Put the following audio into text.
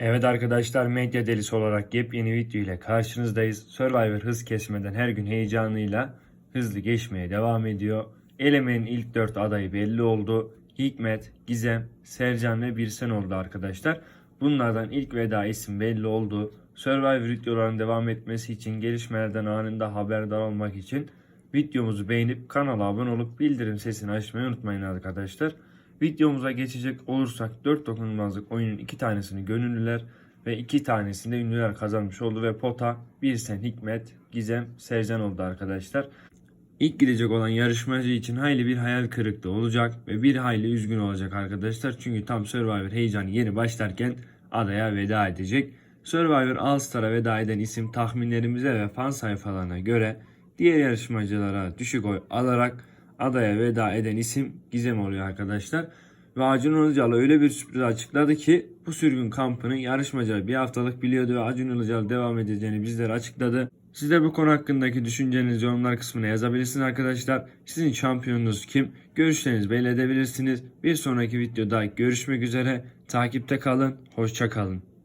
Evet arkadaşlar Medya Delisi olarak yepyeni video ile karşınızdayız. Survivor hız kesmeden her gün heyecanıyla hızlı geçmeye devam ediyor. Elemenin ilk 4 adayı belli oldu. Hikmet, Gizem, Sercan ve Birsen oldu arkadaşlar. Bunlardan ilk veda isim belli oldu. Survivor videoların devam etmesi için gelişmelerden anında haberdar olmak için videomuzu beğenip kanala abone olup bildirim sesini açmayı unutmayın arkadaşlar. Videomuza geçecek olursak 4 dokunulmazlık oyunun 2 tanesini gönüllüler ve 2 tanesini de ünlüler kazanmış oldu ve pota Birsen, Hikmet, Gizem, Sercan oldu arkadaşlar. İlk gidecek olan yarışmacı için hayli bir hayal kırıklığı olacak ve bir hayli üzgün olacak arkadaşlar. Çünkü tam Survivor heyecanı yeni başlarken adaya veda edecek. Survivor All Star'a veda eden isim tahminlerimize ve fan sayfalarına göre diğer yarışmacılara düşük oy alarak adaya veda eden isim Gizem oluyor arkadaşlar. Ve Acun Ilıcalı öyle bir sürpriz açıkladı ki bu sürgün kampının yarışmacılar bir haftalık biliyordu ve Acun Ilıcalı devam edeceğini bizlere açıkladı. Siz de bu konu hakkındaki düşüncelerinizi yorumlar kısmına yazabilirsiniz arkadaşlar. Sizin şampiyonunuz kim? Görüşlerinizi belli edebilirsiniz. Bir sonraki videoda görüşmek üzere. Takipte kalın. Hoşça kalın.